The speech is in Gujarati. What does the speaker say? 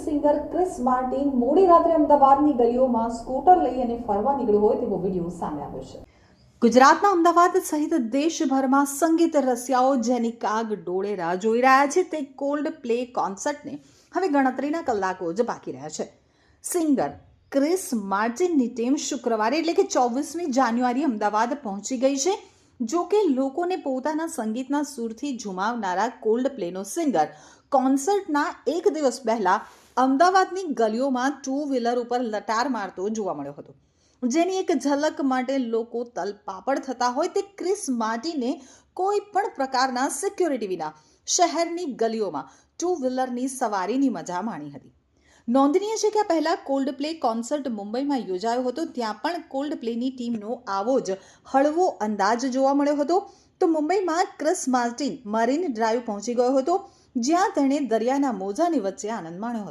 સિંગર ક્રિસ માર્ટિન મોડી રાત્રે અમદાવાદની ગલીઓમાં સ્કૂટર લઈ અને ફરવા નીકળ્યો હોય તેવો વીડિયો સામે આવ્યો છે. ગુજરાતના અમદાવાદ સહિત દેશભરમાં સંગીત રસિયાઓ જેની કાગ ડોળે રાહ જોઈ રહ્યા છે તે કોલ્ડ પ્લે કોન્સર્ટને હવે ગણતરીના કલાકો જ બાકી રહ્યા છે. સિંગર ક્રિસ માર્ટિનની ટીમ શુક્રવારે એટલે કે ચોવીસમી જાન્યુઆરી અમદાવાદ પહોંચી ગઈ છે, જો કે લોકોને પોતાના સંગીતના સૂરથી ઝુમાવનારા કોલ્ડ પ્લેનો સિંગર કોન્સર્ટના એક દિવસ પહેલા અમદાવાદની ગલીઓમાં ટુ વ્હીલર ઉપર લટાર મારતો જોવા મળ્યો હતો. જેની એક ઝલક માટે લોકો તલપાપડ થતા હોય તે ક્રિસ માર્ટીને કોઈ પણ પ્રકારના સિક્યોરિટી વિના શહેરની ગલીઓમાં ટુ વ્હીલરની સવારીની મજા માણી હતી. નોંધનીય છે કે પહેલા કોલ્ડ પ્લે કોન્સર્ટ મુંબઈમાં યોજાયો હતો, ત્યાં પણ કોલ્ડ પ્લેની ટીમનો આવો જ હળવો અંદાજ જોવા મળ્યો હતો. તો મુંબઈમાં ક્રિસ માર્ટિન મરીન ડ્રાઈવ પહોંચી ગયો હતો, જ્યાં તેણે દરિયાના મોજાની વચ્ચે આનંદ માણ્યો હતો.